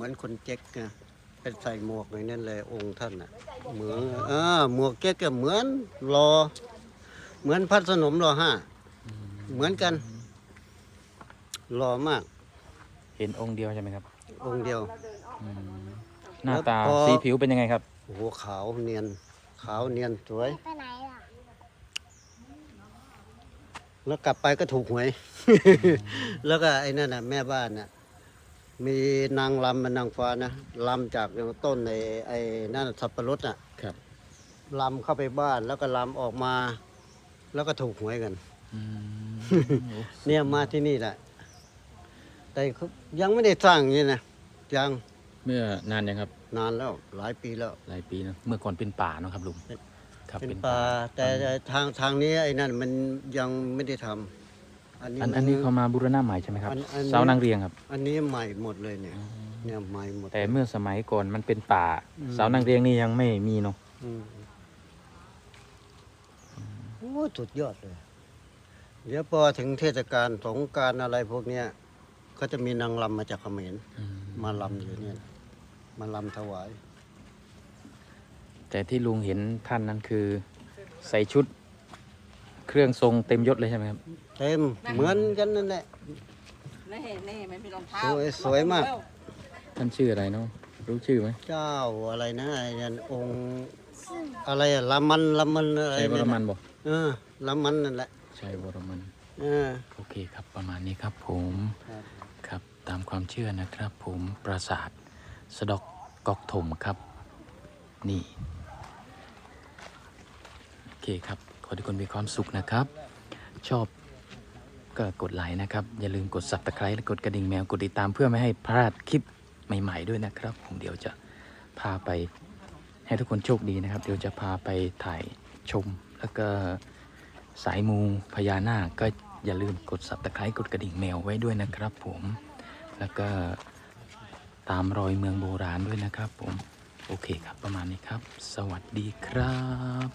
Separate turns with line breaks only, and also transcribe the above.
เหมือนคนเจ๊กนะเป็นใส่หมวกอย่างนั้นเลยองค์ท่านอะเหมือนเออหมวกเจ๊กก็เหมือนรอ เหมือนพัดสนมรอห้าเหมือนกันรอมาก
เห็นองค์เดียวใช่ไหมครับ
องค์เดียว
อืมหน้าตา
แล้วพอ
สีผิวเป็นยังไงครับ
โอ้โหขาวเนียน ขาวเนียนสวย
ไปไหนล่ะ
แล้วกลับไปก็ถูกหวย แล้วก็ไอ้นั่นน่ะแม่บ้านน่ะ มีนางลำมันนางฟ้านะลำจากต้นในไอ้นั่นน่ะสับปะรดน่ะ
ครับ
ลำเข้าไปบ้านแล้วก็ลำออกมา แล้วก็ถูกหวยกัน
อืมโอ้
เนี่ยมาที่นี่แหละ แต่ยังไม่ได้สร้างอย่างนี้นะยัง
เมื่อนานยังครับ
นานแล้วหลายปีแล้ว
หลายปีนะเมื่อก่อนเป็นป่าเนอะครับลุงครับ
เป็นป่าแต่แต่ทางทางนี้ไอ้นั่นมันยังไม่ได้ทำ อันนี้
อัน
มั
อันนี้เขามาบูรณะใหม่ใช่ไหมครับ
อันอันนี้
เสานางเรียงครับ
อันนี้ใหม่หมดเลยเนี่ย เนี่ยใหม่หมด
แต่เมื่อสมัยก่อนมันเป็นป่า
อืม
เสานางเรียงนี่ยังไม่มีเนาะ
อืมโอ้สุดยอดเลย เดี๋ยวพอถึงเทศกาลสงกรารอะไรพวกเนี้ย ก็จะมีนางรำมาจากเขมร
อืม
มาลำอยู่เนี่ยมาลำถวาย
แต่ที่ลุงเห็นท่านนั้นคือ ใส่ชุด เครื่องทรงเต็มยศเลยใช่ไหมครับ
เต็มเหมือนกันนั่นแหละ
นี่นี่มันมีรองเท้า
สวยสวยมาก
ท่านชื่ออะไรเนาะรู้ชื่อไหม
เจ้าอะไรนะไอ้นั่นองค์อะไรอะลำมันลำมันอะไร
ชัยวร
เนี่ย
มันบอก
เออลำมันนั่นแหละ
ชัยวรมัน
เออ
โอเคครับประมาณนี้ครับผม
ครับ
ครับตามความเชื่อนะครับผมปราสาทสะดอกกอกถมครับ นี่ โอเคครับข อทุกคนมีความสุขนะครับ ชอบก็กดไลค์นะครับ อย่าลืมกด subscribe และกดกระดิ่งแมวกดติดตามเพื่อไม่ให้พลาดคลิปใหม่ ๆ ด้วยนะครับ ผมเดี๋ยวจะพาไปให้ทุกคนโชคดีนะครับ เดี๋ยวจะพาไปถ่ายชม แล้วก็สายมูพญานาคก็อย่าลืมกด subscribe กดกระดิ่งแมวไว้ด้วยนะครับ ผมแล้วก็ตามรอยเมืองโบราณด้วยนะครับ ผม โอเคครับประมาณนี้ครับ สวัสดีครับ